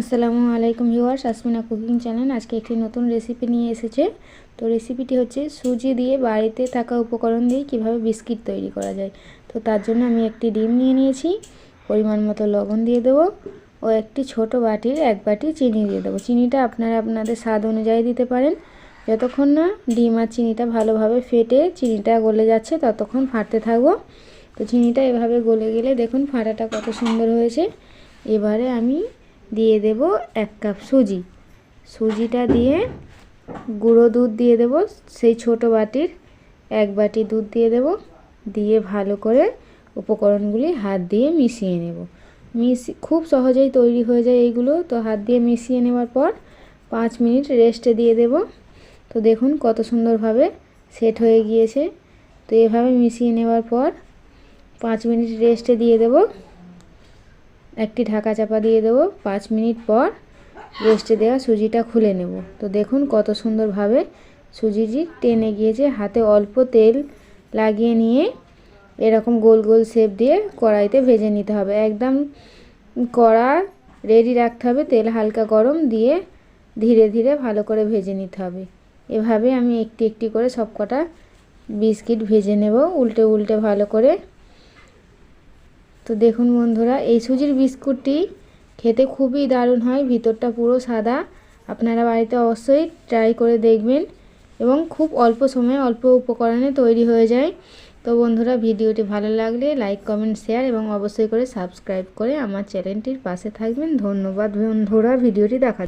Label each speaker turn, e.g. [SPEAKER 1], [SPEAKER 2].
[SPEAKER 1] আসসালামু আলাইকুম viewers, Asmina cooking channel. আজকে একটি নতুন রেসিপি নিয়ে এসেছে। তো রেসিপিটি হচ্ছে সুজি দিয়ে বাড়িতে থাকা উপকরণ দিয়ে কীভাবে বিস্কিট তৈরি করা যায়। তো তার জন্য আমি একটি ডিম নিয়ে নিয়েছি। পরিমাণ মতো লবণ দিয়ে দেবো ও একটি ছোট বাটির এক বাটি চিনি দিয়ে দেবো। চিনিটা আপনারা আপনাদের স্বাদ অনুযায়ী দিতে পারেন। যতক্ষণ না ডিম আর চিনিটা ভালোভাবে ফেটে চিনিটা গলে যাচ্ছে, ততক্ষণ ফাটতে থাকব। তো চিনিটা এভাবে গলে গেলে দেখুন ফাটাটা কত সুন্দর হয়েছে। এবারে আমি দিয়ে দেব এক কাপ সুজি। সুজিটা দিয়ে গুঁড়ো দুধ দিয়ে দেব, সেই ছোট বাটির এক বাটি দুধ দিয়ে দেব, দিয়ে ভালো করে উপকরণগুলি হাত দিয়ে মিশিয়ে নেব। মিশি খুব সহজেই তৈরি হয়ে যায় এইগুলো, তো হাত দিয়ে মিশিয়ে নেওয়ার পর পাঁচ মিনিট রেস্টে দিয়ে দেব। তো দেখুন কত সুন্দরভাবে সেট হয়ে গিয়েছে। তো এভাবে মিশিয়ে নেওয়ার পর পাঁচ মিনিট রেস্টে দিয়ে দেবো। একটি ঢাকা চাপা দিয়ে দেবো। পাঁচ মিনিট পর রেস্টে দেওয়া সুজিটা খুলে নেব। তো দেখুন কত সুন্দরভাবে সুজিটি টেনে গিয়েছে। হাতে অল্প তেল লাগিয়ে নিয়ে এরকম গোল গোল শেপ দিয়ে কড়াইতে ভেজে নিতে হবে। একদম কড়া রেডি রাখতে হবে। তেল হালকা গরম দিয়ে ধীরে ধীরে ভালো করে ভেজে নিতে হবে। এভাবে আমি একটি একটি করে সব কটা বিস্কিট ভেজে নেব। উল্টে উল্টে ভালো করে তো দেখুন বন্ধুরা, এই সুজির বিস্কুটটি খেতে খুবই দারুণ হয়, ভিতরটা পুরো সাদা। আপনারা বাড়িতে অবশ্যই ট্রাই করে দেখবেন এবং খুব অল্প সময়ে অল্প উপকরণে তৈরি হয়ে যায়। তো বন্ধুরা, ভিডিওটি ভালো লাগলে লাইক কমেন্ট শেয়ার এবং অবশ্যই করে সাবস্ক্রাইব করে আমার চ্যানেলটির পাশে থাকবেন। ধন্যবাদ বন্ধুরা, ভিডিওটি দেখা